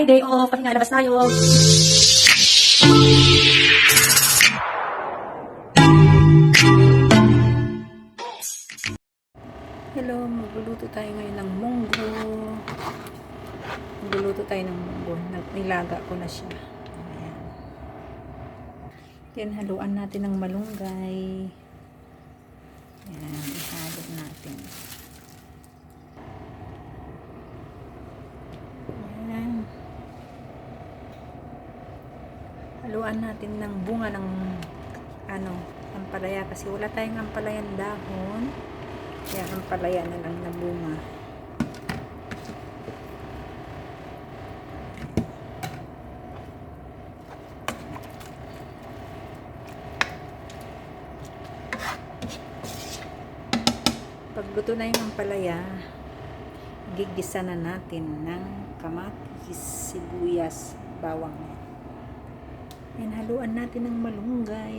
Friday off. Pahinga, labas tayo. Hello, magluluto tayo ngayon ng munggo. Magluluto tayo ng munggo. Nilaga ko na siya. Ayan. Yan, haluan natin ng malunggay. Yan, ihalo natin. Yan. Haluan natin ng bunga ng ano, ampalaya kasi wala tayong ampalayan dahon. Kaya ampalaya na lang na bunga. Pag luto na yung ampalaya, gigisa na natin ng kamatis, sibuyas, bawang. Yan, haluan natin ng malunggay.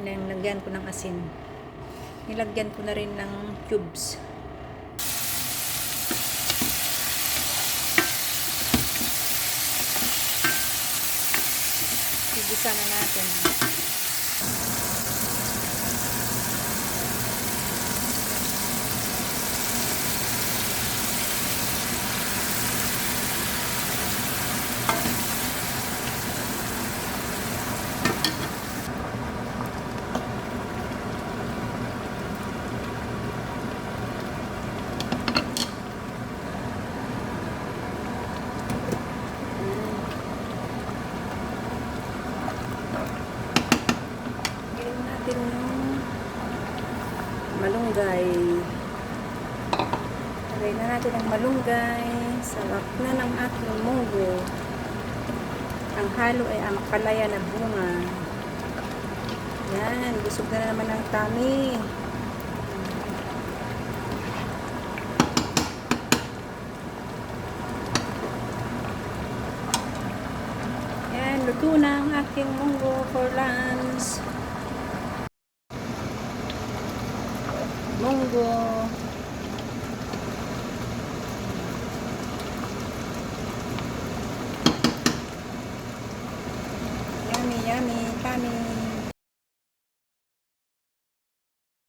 Nilagyan ko ng asin. Nilagyan ko na rin ng cubes. Gigisa na natin. Gawin natin yung malunggay. Lagay na natin ang malunggay. Sarap na ng aking munggo. Ang halo ay ang palaya na bunga. Yan, busog na naman ang tummy. Yan, luto na ang aking munggo for lunch. Munggo. Yummy, tummy.